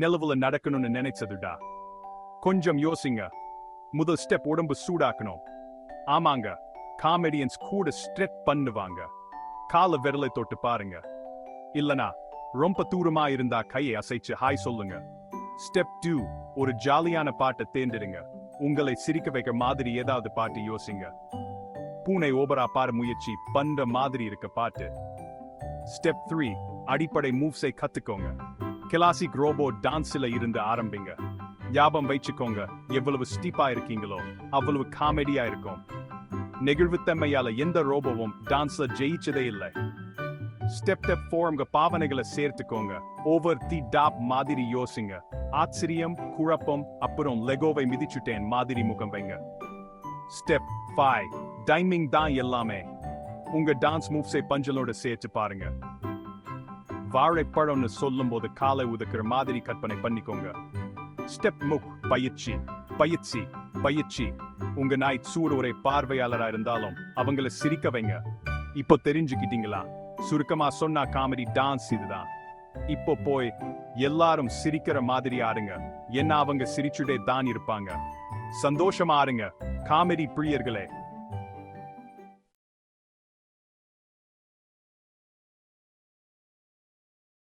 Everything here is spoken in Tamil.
நிலவுல நடக்கணும்னு நினைச்சதுடா. கொஞ்சம் யோசிங்க. முதல் ஸ்டெப் உடம்பு சூடாக்கணும். ஆமாங்க. காமெடியன்ஸ் கூட ஸ்ட்ரெட் பண்ணுவாங்க. கால விரலை தொட்டு பாருங்க. இல்லனா ரொம்ப தூரமா இருந்தா கையை அசைச்சு ஹாய் சொல்லுங்க. ஸ்டெப் டூ ஒரு ஜாலியான பாட்டை தேர்ந்தெடுங்க. உங்களை சிரிக்க வைக்க மாதிரி ஏதாவது பாட்டு யோசிங்க. பூனை ஓபரா பாட முயற்சி பண்ற மாதிரி இருக்க பாட்டு. ஸ்டெப் த்ரீ அடிப்படை மூவ்ஸை கத்துக்கோங்க. கிளாசிக் ரோபோ டான்ஸில் இருந்து ஆரம்பிங்க. ஞாபகம் வச்சுக்கோங்க எவ்வளவு ஸ்டீப்பா இருக்கீங்களோ அவ்வளவு காமெடியா இருக்கும். நெகிழ்வுத்தன்மையால எந்த ரோபோவும் டான்ஸ்ல ஜெயிச்சதே இல்லை. ஸ்டெப் ஸ்டெப் ஃபோர்ங்க பாவனைகளை சேர்த்துக்கோங்க. ஓவர் தி டாப் மாதிரி யோசிங்க. ஆச்சரியம் குழப்பம் அப்புறம் லெகோவை மிதிச்சுட்டேன் மாதிரி முகம் வைங்க. ஸ்டெப் ஃபைவ் டைமிங் தான் எல்லாமே. உங்க டான்ஸ் மூவ்ஸை பஞ்சலோட சேர்த்து பாருங்க. வாழைப்பழம்னு சொல்லும் போது காலை உதுக்கிற மாதிரி கற்பனை பண்ணிக்கோங்க. ஸ்டெப் முக் பயிற்சி பயிற்சி பயிற்சி. உங்க நாய் சூடு ஒரே பார்வையாளரா இருந்தாலும் அவங்கள சிரிக்க வைங்க. இப்போ தெரிஞ்சுக்கிட்டீங்களா? சுருக்கமா சொன்னா காமெடி டான்ஸ் இதுதான். இப்போ போய் எல்லாரும் சிரிக்கிற மாதிரி ஆடுங்க. என்ன அவங்க சிரிச்சுட்டே தான் இருப்பாங்க. சந்தோஷமா ஆடுங்க. காமெடி பிரியர்களே